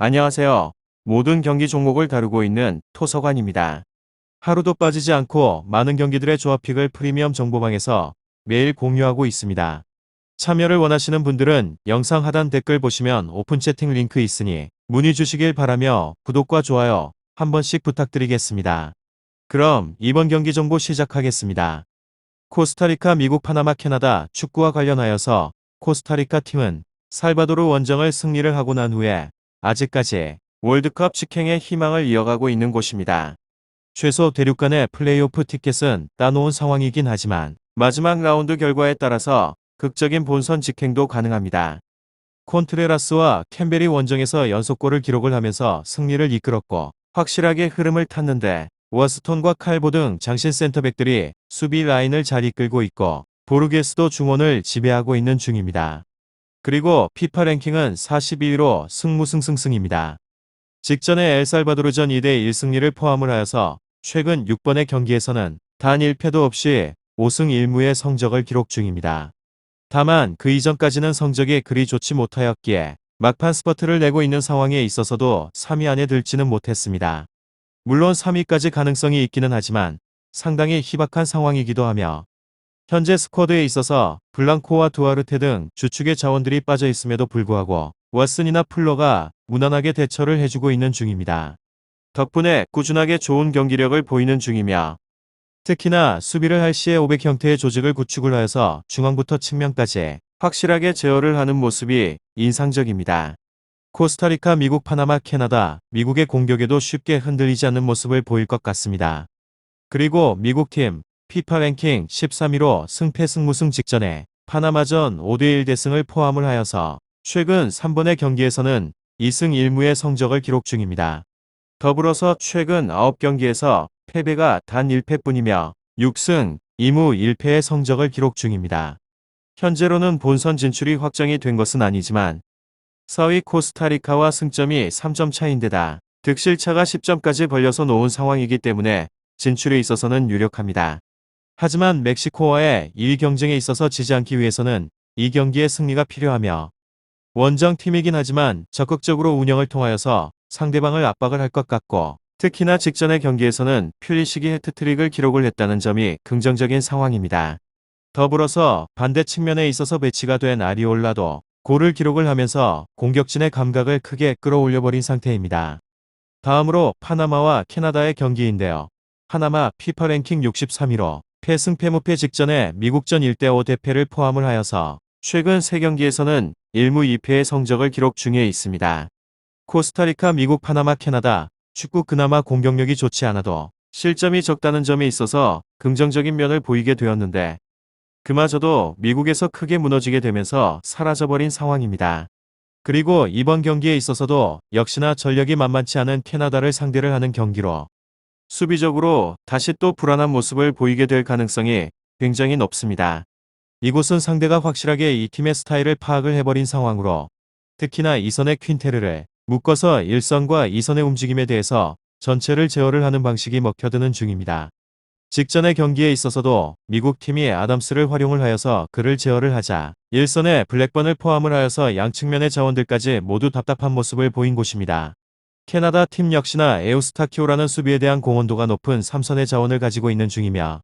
안녕하세요. 모든 경기 종목을 다루고 있는 토서관입니다. 하루도 빠지지 않고 많은 경기들의 조합픽을 프리미엄 정보방에서 매일 공유하고 있습니다. 참여를 원하시는 분들은 영상 하단 댓글 보시면 오픈 채팅 링크 있으니 문의 주시길 바라며 구독과 좋아요 한 번씩 부탁드리겠습니다. 그럼 이번 경기 정보 시작하겠습니다. 코스타리카, 미국, 파나마, 캐나다 축구와 관련하여서 코스타리카 팀은 살바도르 원정을 승리를 하고 난 후에 아직까지 월드컵 직행의 희망을 이어가고 있는 곳입니다. 최소 대륙간의 플레이오프 티켓은 따놓은 상황이긴 하지만 마지막 라운드 결과에 따라서 극적인 본선 직행도 가능합니다. 콘트레라스와 캠벨이 원정에서 연속골을 기록을 하면서 승리를 이끌었고 확실하게 흐름을 탔는데 워스톤과 칼보 등 장신 센터백들이 수비 라인을 잘 이끌고 있고 보르게스도 중원을 지배하고 있는 중입니다. 그리고 피파 랭킹은 42위로 승무승승승입니다. 직전에 엘살바도르전 2대 1 승리를 포함을 하여서 최근 6번의 경기에서는 단 1패도 없이 5승 1무의 성적을 기록 중입니다. 다만 그 이전까지는 성적이 그리 좋지 못하였기에 막판 스퍼트를 내고 있는 상황에 있어서도 3위 안에 들지는 못했습니다. 물론 3위까지 가능성이 있기는 하지만 상당히 희박한 상황이기도 하며 현재 스쿼드에 있어서 블랑코와 두아르테 등 주축의 자원들이 빠져 있음에도 불구하고 왓슨이나 플러가 무난하게 대처를 해주고 있는 중입니다. 덕분에 꾸준하게 좋은 경기력을 보이는 중이며 특히나 수비를 할 시에 500 형태의 조직을 구축을 하여서 중앙부터 측면까지 확실하게 제어를 하는 모습이 인상적입니다. 코스타리카, 미국, 파나마, 캐나다, 미국의 공격에도 쉽게 흔들리지 않는 모습을 보일 것 같습니다. 그리고 미국 팀 피파 랭킹 13위로 승패 승무승 직전에 파나마전 5대1 대승을 포함을 하여서 최근 3번의 경기에서는 2승 1무의 성적을 기록 중입니다. 더불어서 최근 9경기에서 패배가 단 1패뿐이며 6승 2무 1패의 성적을 기록 중입니다. 현재로는 본선 진출이 확정이 된 것은 아니지만 4위 코스타리카와 승점이 3점 차인데다 득실차가 10점까지 벌려서 놓은 상황이기 때문에 진출에 있어서는 유력합니다. 하지만 멕시코와의 2위 경쟁에 있어서 지지 않기 위해서는 이 경기의 승리가 필요하며 원정팀이긴 하지만 적극적으로 운영을 통하여서 상대방을 압박을 할 것 같고 특히나 직전의 경기에서는 퓰리식이 해트트릭을 기록을 했다는 점이 긍정적인 상황입니다. 더불어서 반대 측면에 있어서 배치가 된 아리올라도 골을 기록을 하면서 공격진의 감각을 크게 끌어올려버린 상태입니다. 다음으로 파나마와 캐나다의 경기인데요. 파나마 피파 랭킹 63위로 패승패 무패 직전에 미국전 1대5 대패를 포함을 하여서 최근 3경기에서는 1무 2패의 성적을 기록 중에 있습니다. 코스타리카, 미국, 파나마, 캐나다 축구 그나마 공격력이 좋지 않아도 실점이 적다는 점에 있어서 긍정적인 면을 보이게 되었는데 그마저도 미국에서 크게 무너지게 되면서 사라져버린 상황입니다. 그리고 이번 경기에 있어서도 역시나 전력이 만만치 않은 캐나다를 상대를 하는 경기로 수비적으로 다시 또 불안한 모습을 보이게 될 가능성이 굉장히 높습니다. 이곳은 상대가 확실하게 이 팀의 스타일을 파악을 해버린 상황으로 특히나 이선의 퀸테르를 묶어서 1선과 2선의 움직임에 대해서 전체를 제어를 하는 방식이 먹혀드는 중입니다. 직전의 경기에 있어서도 미국 팀이 아담스를 활용을 하여서 그를 제어를 하자 1선에 블랙번을 포함을 하여서 양측면의 자원들까지 모두 답답한 모습을 보인 곳입니다. 캐나다 팀 역시나 에우스타키오라는 수비에 대한 공헌도가 높은 3선의 자원을 가지고 있는 중이며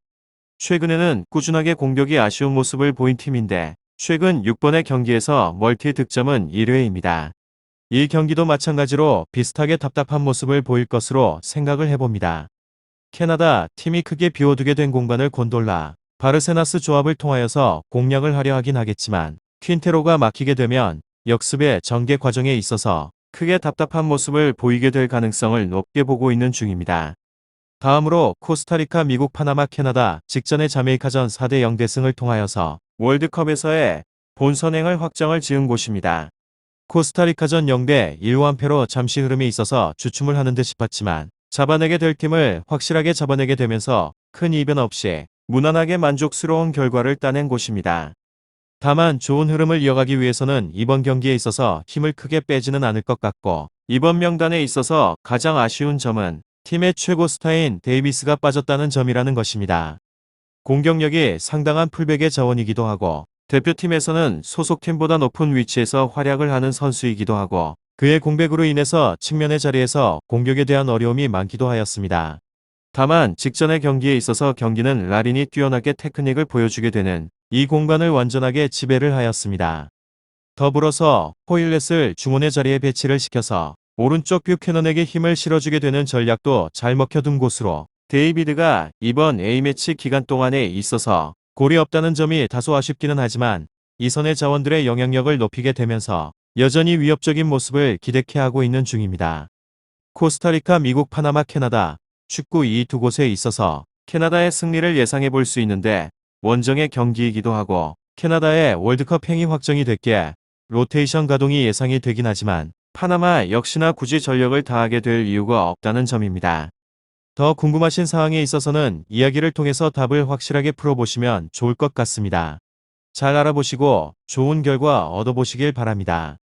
최근에는 꾸준하게 공격이 아쉬운 모습을 보인 팀인데 최근 6번의 경기에서 멀티 득점은 1회입니다. 이 경기도 마찬가지로 비슷하게 답답한 모습을 보일 것으로 생각을 해봅니다. 캐나다 팀이 크게 비워두게 된 공간을 곤돌라, 바르세나스 조합을 통하여서 공략을 하려 하긴 하겠지만 퀸테로가 막히게 되면 역습의 전개 과정에 있어서 크게 답답한 모습을 보이게 될 가능성을 높게 보고 있는 중입니다. 다음으로 코스타리카, 미국, 파나마, 캐나다 직전의 자메이카전 4대 0 대 승을 통하여서 월드컵에서의 본선행을 확정을 지은 곳입니다. 코스타리카전 0대 1완패로 잠시 흐름이 있어서 주춤을 하는 듯 싶었지만 잡아내게 될 팀을 확실하게 잡아내게 되면서 큰 이변 없이 무난하게 만족스러운 결과를 따낸 곳입니다. 다만 좋은 흐름을 이어가기 위해서는 이번 경기에 있어서 힘을 크게 빼지는 않을 것 같고 이번 명단에 있어서 가장 아쉬운 점은 팀의 최고 스타인 데이비스가 빠졌다는 점이라는 것입니다. 공격력이 상당한 풀백의 자원이기도 하고 대표팀에서는 소속팀보다 높은 위치에서 활약을 하는 선수이기도 하고 그의 공백으로 인해서 측면의 자리에서 공격에 대한 어려움이 많기도 하였습니다. 다만 직전의 경기에 있어서 경기는 라린이 뛰어나게 테크닉을 보여주게 되는 이 공간을 완전하게 지배를 하였습니다. 더불어서 호일렛을 중원의 자리에 배치를 시켜서 오른쪽 뷰캐넌에게 힘을 실어주게 되는 전략도 잘 먹혀둔 곳으로 데이비드가 이번 A매치 기간 동안에 있어서 골이 없다는 점이 다소 아쉽기는 하지만 이 선의 자원들의 영향력을 높이게 되면서 여전히 위협적인 모습을 기대케 하고 있는 중입니다. 코스타리카, 미국, 파나마, 캐나다 축구 이 두 곳에 있어서 캐나다의 승리를 예상해 볼 수 있는데 원정의 경기이기도 하고 캐나다의 월드컵 행위 확정이 됐기에 로테이션 가동이 예상이 되긴 하지만 파나마 역시나 굳이 전력을 다하게 될 이유가 없다는 점입니다. 더 궁금하신 사항에 있어서는 이야기를 통해서 답을 확실하게 풀어보시면 좋을 것 같습니다. 잘 알아보시고 좋은 결과 얻어보시길 바랍니다.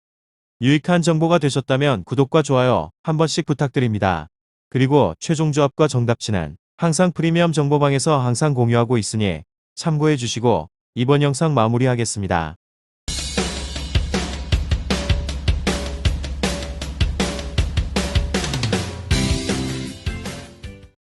유익한 정보가 되셨다면 구독과 좋아요 한 번씩 부탁드립니다. 그리고 최종 조합과 정답치는 항상 프리미엄 정보방에서 항상 공유하고 있으니 참고해 주시고 이번 영상 마무리하겠습니다.